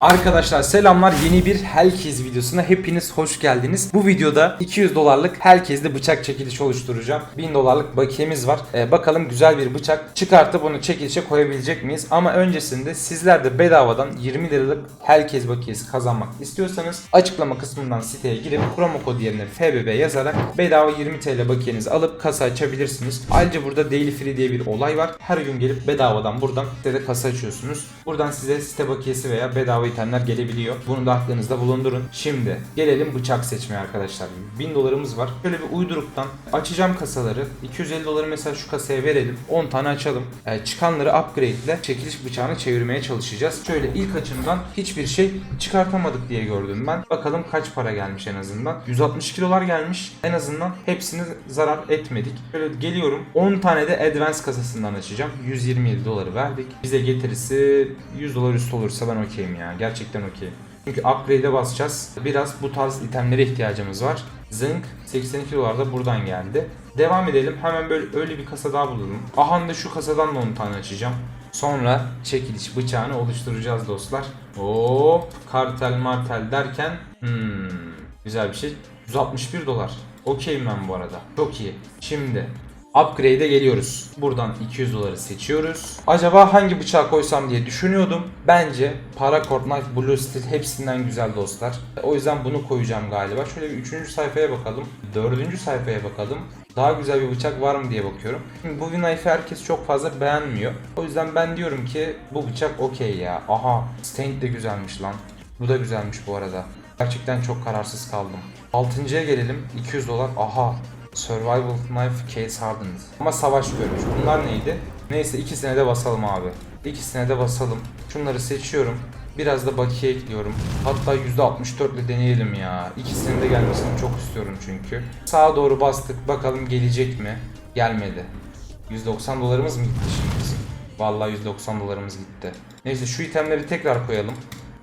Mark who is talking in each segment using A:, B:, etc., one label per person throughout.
A: Arkadaşlar selamlar yeni bir Hellcase videosuna hepiniz hoş geldiniz. Bu videoda 200 dolarlık Hellcase'de bıçak çekilişi oluşturacağım. 1000 dolarlık bakiyemiz var. Ee, bakalım güzel bir bıçak çıkartıp onu çekilişe koyabilecek miyiz? Ama öncesinde sizler de bedavadan 20 liralık Hellcase bakiyesi kazanmak istiyorsanız açıklama kısmından siteye girip promo kod yerine FBB yazarak bedava 20 TL bakiyenizi alıp kasa açabilirsiniz. Ayrıca burada Daily Free diye bir olay var. Her gün gelip bedavadan buradan sitede kasa açıyorsunuz. Buradan size site bakiyesi veya bedava itemler gelebiliyor. Bunu da aklınızda bulundurun. Şimdi gelelim bıçak seçmeye arkadaşlar. 1000 dolarımız var. Şöyle bir uyduruktan açacağım kasaları. 250 doları mesela şu kasaya verelim. 10 tane açalım. Ee, çıkanları upgrade ile çekiliş bıçağını çevirmeye çalışacağız. Şöyle ilk açımdan hiçbir şey çıkartamadık diye gördüm ben. Bakalım kaç para gelmiş en azından. 162 dolar gelmiş. En azından hepsini zarar etmedik. Şöyle geliyorum. 10 tane de advance kasasından açacağım. 127 doları verdik. Bize getirisi 100 dolar üstü olursa ben okeyim ya. Gerçekten okeyim. Çünkü upgrade'e basacağız. Biraz bu tarz itemlere ihtiyacımız var. Zınk 82 dolar da buradan geldi. Devam edelim. Hemen böyle öyle bir kasa daha bulalım. Aha da şu kasadan da 10 tane açacağım. Sonra çekiliş bıçağını oluşturacağız dostlar. Hop kartel martel derken hmm, güzel bir şey. 161 dolar. Okeyim ben bu arada. Çok iyi. Şimdi Upgrade'e geliyoruz. Buradan 200 doları seçiyoruz. Acaba hangi bıçağı koysam diye düşünüyordum. Bence Paracord Knife Blue Steel hepsinden güzel dostlar. O yüzden bunu koyacağım galiba. Şöyle bir 3. sayfaya bakalım. 4. sayfaya bakalım. Daha güzel bir bıçak var mı diye bakıyorum. Şimdi bu knife'ı herkes çok fazla beğenmiyor. O yüzden ben diyorum ki bu bıçak okey ya. Aha Stained de güzelmiş lan. Bu da güzelmiş bu arada. Gerçekten çok kararsız kaldım. 6.ya gelelim. 200 dolar. Aha Survival Knife Case Hardened. Ama savaş görmüş. Bunlar neydi? Neyse ikisine de basalım abi. İkisine de basalım. Şunları seçiyorum. Biraz da bakiye ekliyorum. Hatta %64 ile deneyelim ya. İkisinin de gelmesini çok istiyorum çünkü. Sağa doğru bastık. Bakalım gelecek mi? Gelmedi. 190 dolarımız mı gitti şimdi bizim? Vallahi 190 dolarımız gitti. Neyse şu itemleri tekrar koyalım.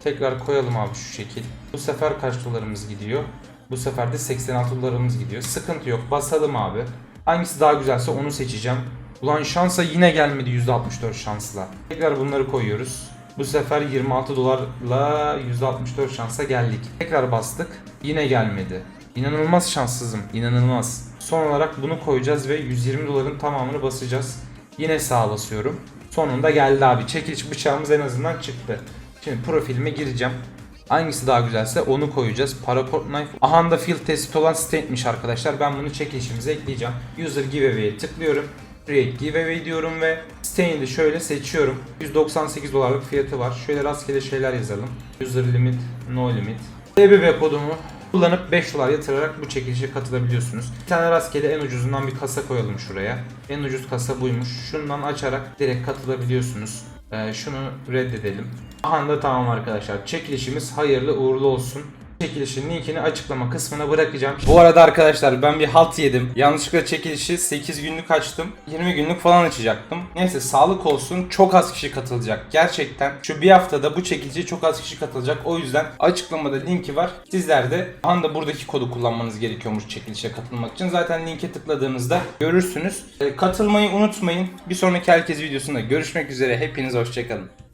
A: Tekrar koyalım abi şu şekil. Bu sefer kaç dolarımız gidiyor? Bu sefer de 86 dolarımız gidiyor. Sıkıntı yok. Basalım abi. Hangisi daha güzelse onu seçeceğim. Ulan şansa yine gelmedi %64 şansla. Tekrar bunları koyuyoruz. Bu sefer 26 dolarla %64 şansa geldik. Tekrar bastık. Yine gelmedi. İnanılmaz şanssızım. İnanılmaz. Son olarak bunu koyacağız ve 120 doların tamamını basacağız. Yine sağa basıyorum. Sonunda geldi abi. Çekiç bıçağımız en azından çıktı. Şimdi profilime gireceğim. Hangisi daha güzelse onu koyacağız. Paracord Knife. Aha da field testi olan state'miş arkadaşlar. Ben bunu çekilişimize ekleyeceğim. User Giveaway'e tıklıyorum. Create Giveaway diyorum ve Stain'i de şöyle seçiyorum. 198 dolarlık fiyatı var. Şöyle rastgele şeyler yazalım. User Limit, No Limit. TBB kodumu kullanıp 5 dolar yatırarak bu çekilişe katılabiliyorsunuz. Bir tane rastgele en ucuzundan bir kasa koyalım şuraya. En ucuz kasa buymuş. Şundan açarak direkt katılabiliyorsunuz. Ee, şunu reddedelim. Aha da tamam arkadaşlar. Çekilişimiz hayırlı uğurlu olsun. Çekilişin linkini açıklama kısmına bırakacağım. Bu arada arkadaşlar ben bir halt yedim. Yanlışlıkla çekilişi 8 günlük açtım. 20 günlük falan açacaktım. Neyse sağlık olsun. Çok az kişi katılacak. Gerçekten şu bir haftada bu çekilişe çok az kişi katılacak. O yüzden açıklamada linki var. Sizler de anda buradaki kodu kullanmanız gerekiyormuş çekilişe katılmak için. Zaten linke tıkladığınızda görürsünüz. Ee, katılmayı unutmayın. Bir sonraki herkes videosunda görüşmek üzere. Hepinize hoşçakalın.